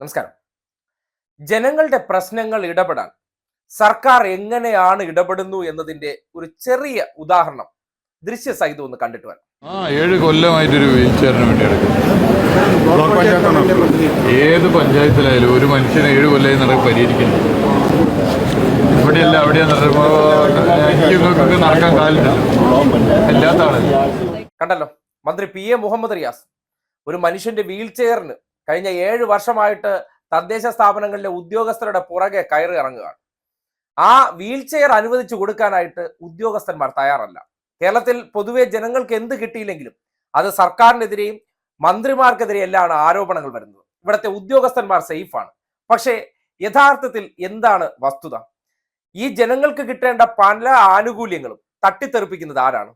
നമസ്കാരം. ജനങ്ങളുടെ പ്രശ്നങ്ങൾ ഇടപെടാൻ സർക്കാർ എങ്ങനെയാണ് ഇടപെടുന്നു എന്നതിന്റെ ഒരു ചെറിയ ഉദാഹരണം ദൃശ്യ സഹിതം ഒന്ന് കണ്ടിട്ട് വരാം. ആ ഏഴ് കൊല്ലമായിട്ടൊരു വീൽ ചെയറിന് വേണ്ടി എടുക്കും. ഏത് പഞ്ചായത്തിലായാലും ഒരു മനുഷ്യനെ ഏഴ് കൊല്ലമായി നടക്ക് പരിഹരിക്കുന്നു ഇവിടെയല്ല അവിടെ എനിക്കൊക്കെ നടക്കാൻ കാലില്ല. കണ്ടല്ലോ മന്ത്രി പി എ മുഹമ്മദ് റിയാസ് ഒരു മനുഷ്യന്റെ വീൽ ചെയറിന് കഴിഞ്ഞ ഏഴ് വർഷമായിട്ട് തദ്ദേശ സ്ഥാപനങ്ങളിലെ ഉദ്യോഗസ്ഥരുടെ പുറകെ കയറി ഇറങ്ങുകയാണ്. ആ വീൽ ചെയർ അനുവദിച്ചു കൊടുക്കാനായിട്ട് ഉദ്യോഗസ്ഥന്മാർ തയ്യാറല്ല. കേരളത്തിൽ പൊതുവെ ജനങ്ങൾക്ക് എന്ത് കിട്ടിയില്ലെങ്കിലും അത് സർക്കാരിനെതിരെയും മന്ത്രിമാർക്കെതിരെയെല്ലാം ആരോപണങ്ങൾ വരുന്നത്. ഇവിടുത്തെ ഉദ്യോഗസ്ഥന്മാർ സേഫാണ്. പക്ഷേ യഥാർത്ഥത്തിൽ എന്താണ് വസ്തുത? ഈ ജനങ്ങൾക്ക് കിട്ടേണ്ട പല ആനുകൂല്യങ്ങളും തട്ടിത്തെറിപ്പിക്കുന്നത് ആരാണ്?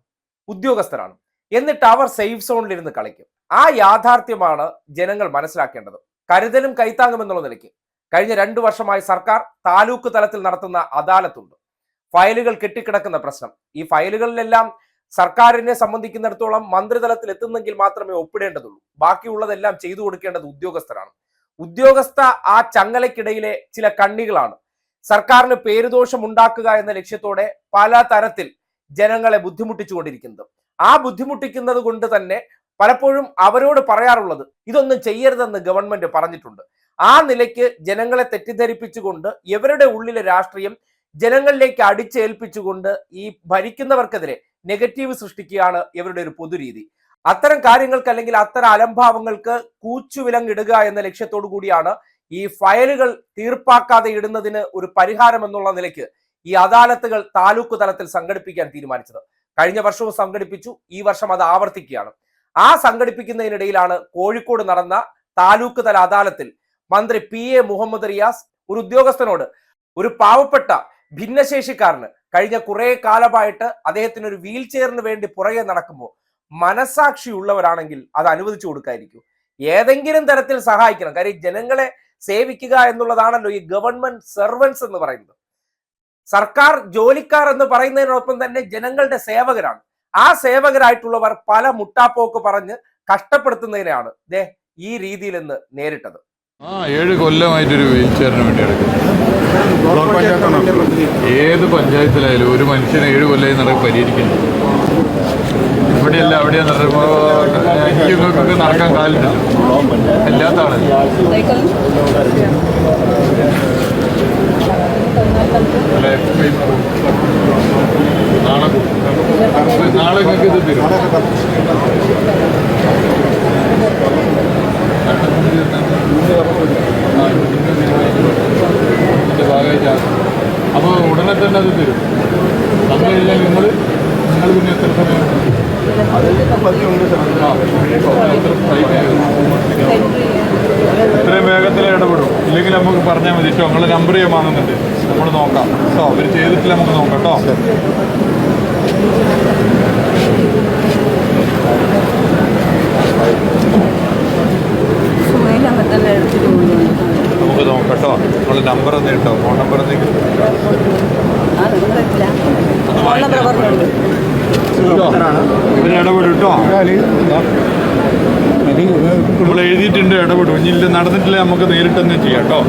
ഉദ്യോഗസ്ഥരാണ്. എന്നിട്ട് അവർ സേഫ് സോണിലിരുന്ന് കളിക്കും. ആ യാഥാർത്ഥ്യമാണ് ജനങ്ങൾ മനസ്സിലാക്കേണ്ടത്. കരുതലും കൈത്താങ്ങും എന്നുള്ള നിലയ്ക്ക്. കഴിഞ്ഞ രണ്ടു വർഷമായി സർക്കാർ താലൂക്ക് തലത്തിൽ നടത്തുന്ന അദാലത്തുണ്ട്. ഫയലുകൾ കെട്ടിക്കിടക്കുന്ന പ്രശ്നം. ഈ ഫയലുകളിലെല്ലാം സർക്കാരിനെ സംബന്ധിക്കുന്നിടത്തോളം മന്ത്രിതലത്തിൽ എത്തുന്നെങ്കിൽ മാത്രമേ ഒപ്പിടേണ്ടതുള്ളൂ. ബാക്കിയുള്ളതെല്ലാം ചെയ്തു കൊടുക്കേണ്ടത് ഉദ്യോഗസ്ഥരാണ്. ഉദ്യോഗസ്ഥ ആ ചങ്ങലയ്ക്കിടയിലെ ചില കണ്ണികളാണ്. സർക്കാരിന് പേരുദോഷം ഉണ്ടാക്കുക എന്ന ലക്ഷ്യത്തോടെ പല തരത്തിൽ ജനങ്ങളെ ബുദ്ധിമുട്ടിച്ചുകൊണ്ടിരിക്കുന്നത്. ആ ബുദ്ധിമുട്ടിക്കുന്നത് കൊണ്ട് തന്നെ പലപ്പോഴും അവരോട് പറയാറുള്ളത് ഇതൊന്നും ചെയ്യരുതെന്ന് ഗവൺമെന്റ് പറഞ്ഞിട്ടുണ്ട്. ആ നിലയ്ക്ക് ജനങ്ങളെ തെറ്റിദ്ധരിപ്പിച്ചുകൊണ്ട് ഇവരുടെ ഉള്ളിലെ രാഷ്ട്രീയം ജനങ്ങളിലേക്ക് അടിച്ചേൽപ്പിച്ചുകൊണ്ട് ഈ ഭരിക്കുന്നവർക്കെതിരെ നെഗറ്റീവ് സൃഷ്ടിക്കുകയാണ് ഇവരുടെ ഒരു പൊതുരീതി. അത്തരം കാര്യങ്ങൾക്ക് അല്ലെങ്കിൽ അത്തരം അലംഭാവങ്ങൾക്ക് കൂച്ചുവിലങ്ങിടുക എന്ന ലക്ഷ്യത്തോടു കൂടിയാണ് ഈ ഫയലുകൾ തീർപ്പാക്കാതെ ഇടുന്നതിന് ഒരു പരിഹാരം എന്നുള്ള നിലയ്ക്ക് ഈ അദാലത്തുകൾ താലൂക്ക് തലത്തിൽ സംഘടിപ്പിക്കാൻ തീരുമാനിച്ചത്. കഴിഞ്ഞ വർഷവും സംഘടിപ്പിച്ചു ഈ വർഷം അത് ആവർത്തിക്കുകയാണ്. ആ സംഘടിപ്പിക്കുന്നതിനിടയിലാണ് കോഴിക്കോട് നടന്ന താലൂക്ക് തല അദാലത്തിൽ മന്ത്രി പി എ മുഹമ്മദ് റിയാസ് ഒരു ഉദ്യോഗസ്ഥനോട് ഒരു പാവപ്പെട്ട ഭിന്നശേഷിക്കാരന് കഴിഞ്ഞ കുറെ കാലമായിട്ട് അദ്ദേഹത്തിന് ഒരു വീൽ ചെയറിന് വേണ്ടി പുറകെ നടക്കുമ്പോൾ മനസാക്ഷി ഉള്ളവരാണെങ്കിൽ അത് അനുവദിച്ചു കൊടുക്കായിരിക്കും ഏതെങ്കിലും തരത്തിൽ സഹായിക്കണം. കാര്യം ജനങ്ങളെ സേവിക്കുക എന്നുള്ളതാണല്ലോ ഈ ഗവൺമെന്റ് സെർവൻസ് എന്ന് പറയുന്നത്. സർക്കാർ ജോലിക്കാർ എന്ന് പറയുന്നതിനോടൊപ്പം തന്നെ ജനങ്ങളുടെ സേവകരാണ്. ആ സേവകരായിട്ടുള്ളവർ പല മുട്ടാപ്പോക്ക് പറഞ്ഞ് കഷ്ടപ്പെടുത്തുന്നതിനെയാണ് ദേ ഈ രീതിയിൽ ഇന്ന് നേരിട്ടത്. ആ ഏഴ് കൊല്ലമായിട്ടൊരു വീൽ ചെയറിന് വേണ്ടി എടുക്കും ഏത് പഞ്ചായത്തിലായാലും ഒരു മനുഷ്യനെ ഏഴ് കൊല്ലമായി നടക്കും പരിഹരിക്കുന്നു. ഇവിടെയല്ല അവിടെ എനിക്കൊക്കെ നടക്കാൻ കാലില്ല അല്ലെ, അപ്പോൾ ഉടനെ തന്നെ അത് തരും. തന്നു കഴിഞ്ഞാൽ നിങ്ങൾ നിങ്ങൾ പിന്നെ എത്ര സമയം? എത്രയും വേഗത്തിൽ ഇടപെടും. ഇല്ലെങ്കിൽ നമുക്ക് പറഞ്ഞാൽ മതി കേട്ടോ നിങ്ങൾ നമ്പർ ചെയ്യാൻ വാങ്ങുന്നുണ്ട് നമ്മൾ നോക്കാം. കേട്ടോ അവർ ചെയ്തിട്ടില്ല നമുക്ക് നോക്കാം കേട്ടോ. നമുക്ക് നോക്കാം കേട്ടോ. നിങ്ങളുടെ നമ്പർ ഒന്ന് കേട്ടോ ഫോൺ നമ്പർ എന്തെങ്കിലും ഇവർ ഇടപെടും കേട്ടോ നമ്മൾ എഴുതിയിട്ടുണ്ട് ഇടപെടും. ഇനിയില്ല നടന്നിട്ടില്ല നമുക്ക് നേരിട്ട് തന്നെ ചെയ്യാം കേട്ടോ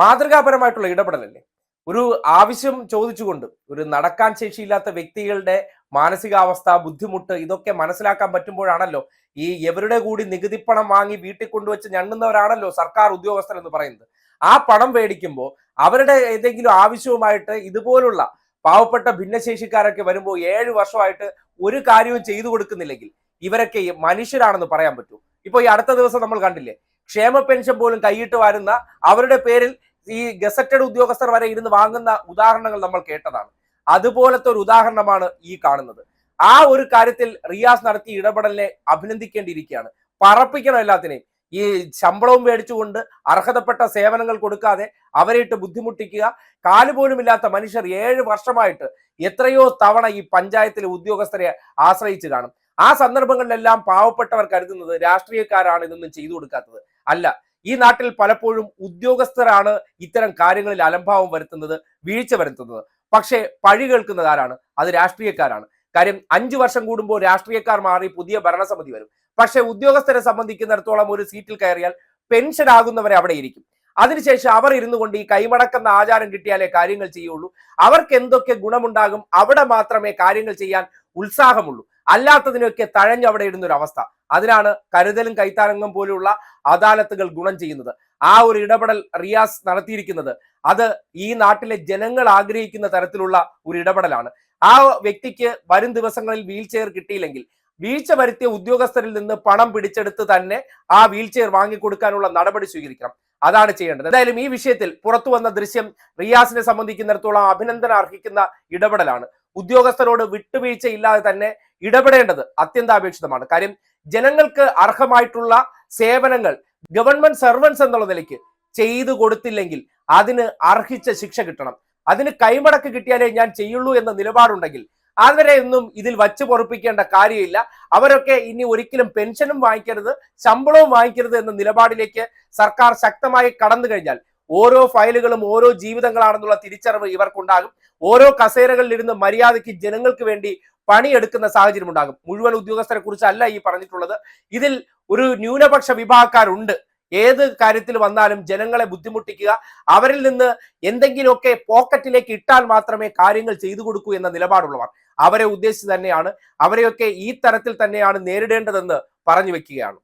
മാതൃകാപരമായിട്ടുള്ള ഇടപെടലല്ലേ? ഒരു ആവശ്യം ചോദിച്ചുകൊണ്ട് ഒരു നടക്കാൻ ശേഷിയില്ലാത്ത വ്യക്തികളുടെ മാനസികാവസ്ഥ ബുദ്ധിമുട്ട് ഇതൊക്കെ മനസ്സിലാക്കാൻ പറ്റുമ്പോഴാണല്ലോ ഈ എവരുടെ കൂടി നികുതിപ്പണം വാങ്ങി വീട്ടിൽ കൊണ്ടുവച്ച് ഞണ്ണുന്നവരാണല്ലോ സർക്കാർ ഉദ്യോഗസ്ഥർ എന്ന് പറയുന്നത്. ആ പണം മേടിക്കുമ്പോൾ അവരുടെ ഏതെങ്കിലും ആവശ്യവുമായിട്ട് ഇതുപോലുള്ള പാവപ്പെട്ട ഭിന്നശേഷിക്കാരൊക്കെ വരുമ്പോൾ ഏഴ് വർഷമായിട്ട് ഒരു കാര്യവും ചെയ്തു കൊടുക്കുന്നില്ലെങ്കിൽ ഇവരൊക്കെ മനുഷ്യരാണെന്ന് പറയാൻ പറ്റൂ. ഇപ്പൊ ഈ അടുത്ത ദിവസം നമ്മൾ കണ്ടില്ലേ ക്ഷേമ പെൻഷൻ പോലും കൈയിട്ട് വരുന്ന അവരുടെ പേരിൽ ഈ ഗസറ്റഡ് ഉദ്യോഗസ്ഥർ വരെ ഇരുന്ന് വാങ്ങുന്ന ഉദാഹരണങ്ങൾ നമ്മൾ കേട്ടതാണ്. അതുപോലത്തെ ഒരു ഉദാഹരണമാണ് ഈ കാണുന്നത്. ആ ഒരു കാര്യത്തിൽ റിയാസ് നടത്തിയ ഇടപെടലിനെ അഭിനന്ദിക്കേണ്ടിയിരിക്കുകയാണ്. പറപ്പിക്കണം എല്ലാത്തിനെയും. ഈ ശമ്പളവും മേടിച്ചുകൊണ്ട് അർഹതപ്പെട്ട സേവനങ്ങൾ കൊടുക്കാതെ അവരെയിട്ട് ബുദ്ധിമുട്ടിക്കുക. കാലുപോലുമില്ലാത്ത മനുഷ്യർ ഏഴ് വർഷമായിട്ട് എത്രയോ തവണ ഈ പഞ്ചായത്തിലെ ഉദ്യോഗസ്ഥരെ ആശ്രയിച്ചു കാണും. ആ സന്ദർഭങ്ങളിലെല്ലാം പാവപ്പെട്ടവർ കരുതുന്നത് രാഷ്ട്രീയക്കാരാണ് ഇതൊന്നും ചെയ്തു കൊടുക്കാത്തത് അല്ല. ഈ നാട്ടിൽ പലപ്പോഴും ഉദ്യോഗസ്ഥരാണ് ഇത്തരം കാര്യങ്ങളിൽ അലംഭാവം വരുത്തുന്നത് വീഴ്ച വരുത്തുന്നത്. പക്ഷേ പഴി കേൾക്കുന്നത് ആരാണ്? അത് രാഷ്ട്രീയക്കാരാണ്. കാര്യം അഞ്ചു വർഷം കൂടുമ്പോൾ രാഷ്ട്രീയക്കാർ മാറി പുതിയ ഭരണസമിതി വരും. പക്ഷേ ഉദ്യോഗസ്ഥരെ സംബന്ധിക്കുന്നിടത്തോളം ഒരു സീറ്റിൽ കയറിയാൽ പെൻഷൻ ആകുന്നവരെ അവിടെ ഇരിക്കും. അതിനുശേഷം അവർ ഇരുന്നു കൊണ്ട് ഈ കൈമടക്കുന്ന ആചാരം കിട്ടിയാലേ കാര്യങ്ങൾ ചെയ്യുള്ളൂ. അവർക്ക് എന്തൊക്കെ ഗുണമുണ്ടാകും അവിടെ മാത്രമേ കാര്യങ്ങൾ ചെയ്യാൻ ഉത്സാഹമുള്ളൂ. അല്ലാത്തതിനൊക്കെ തഴഞ്ഞ് അവിടെ ഇടുന്ന ഒരു അവസ്ഥ അതിനാണ് കരുതലും കൈത്താരങ്ങും പോലെയുള്ള അദാലത്തുകൾ ഗുണം ചെയ്യുന്നത്. ആ ഒരു ഇടപെടൽ റിയാസ് നടത്തിയിരിക്കുന്നത്. അത് ഈ നാട്ടിലെ ജനങ്ങൾ ആഗ്രഹിക്കുന്ന തരത്തിലുള്ള ഒരു ഇടപെടലാണ്. ആ വ്യക്തിക്ക് വരും ദിവസങ്ങളിൽ വീൽ ചെയർ കിട്ടിയില്ലെങ്കിൽ വീഴ്ച വരുത്തിയ ഉദ്യോഗസ്ഥരിൽ നിന്ന് പണം പിടിച്ചെടുത്ത് തന്നെ ആ വീൽ ചെയർ വാങ്ങിക്കൊടുക്കാനുള്ള നടപടി സ്വീകരിക്കണം. അതാണ് ചെയ്യേണ്ടത്. എന്തായാലും ഈ വിഷയത്തിൽ പുറത്തു വന്ന ദൃശ്യം റിയാസിനെ സംബന്ധിക്കുന്നിടത്തോളം അഭിനന്ദനം അർഹിക്കുന്ന ഇടപെടലാണ്. ഉദ്യോഗസ്ഥരോട് വിട്ടുവീഴ്ച ഇല്ലാതെ തന്നെ ഇടപെടേണ്ടത് അത്യന്താപേക്ഷിതമാണ്. കാര്യം ജനങ്ങൾക്ക് അർഹമായിട്ടുള്ള സേവനങ്ങൾ ഗവൺമെന്റ് സർവൻസ് എന്നുള്ള നിലയ്ക്ക് ചെയ്തു കൊടുത്തില്ലെങ്കിൽ അതിന് അർഹിച്ച ശിക്ഷ കിട്ടണം. അതിന് കൈമടക്ക് കിട്ടിയാലേ ഞാൻ ചെയ്യുള്ളൂ എന്ന നിലപാടുണ്ടെങ്കിൽ അവരെ ഒന്നും ഇതിൽ വച്ചു പൊറപ്പിക്കേണ്ട കാര്യമില്ല. അവരൊക്കെ ഇനി ഒരിക്കലും പെൻഷനും വാങ്ങിക്കരുത് ശമ്പളവും വാങ്ങിക്കരുത് എന്ന നിലപാടിലേക്ക് സർക്കാർ ശക്തമായി കടന്നു കഴിഞ്ഞാൽ ഓരോ ഫയലുകളും ഓരോ ജീവിതങ്ങളാണെന്നുള്ള തിരിച്ചറിവ് ഇവർക്കുണ്ടാകും. ഓരോ കസേരകളിലിരുന്ന് മര്യാദയ്ക്ക് ജനങ്ങൾക്ക് വേണ്ടി പണിയെടുക്കുന്ന സാഹചര്യം ഉണ്ടാകും മുഴുവൻ ഉദ്യോഗസ്ഥരെ കുറിച്ചല്ല ഈ പറഞ്ഞിട്ടുള്ളത്. ഇതിൽ ഒരു ന്യൂനപക്ഷ വിഭാഗക്കാരുണ്ട്. ഏത് കാര്യത്തിൽ വന്നാലും ജനങ്ങളെ ബുദ്ധിമുട്ടിക്കുക അവരിൽ നിന്ന് എന്തെങ്കിലുമൊക്കെ പോക്കറ്റിലേക്ക് ഇട്ടാൽ മാത്രമേ കാര്യങ്ങൾ ചെയ്തു കൊടുക്കൂ എന്ന നിലപാടുള്ളവർ അവരെ ഉദ്ദേശിച്ച് തന്നെയാണ് അവരെയൊക്കെ ഈ തരത്തിൽ തന്നെയാണ് നേരിടേണ്ടതെന്ന് പറഞ്ഞു വെക്കുകയാണ്.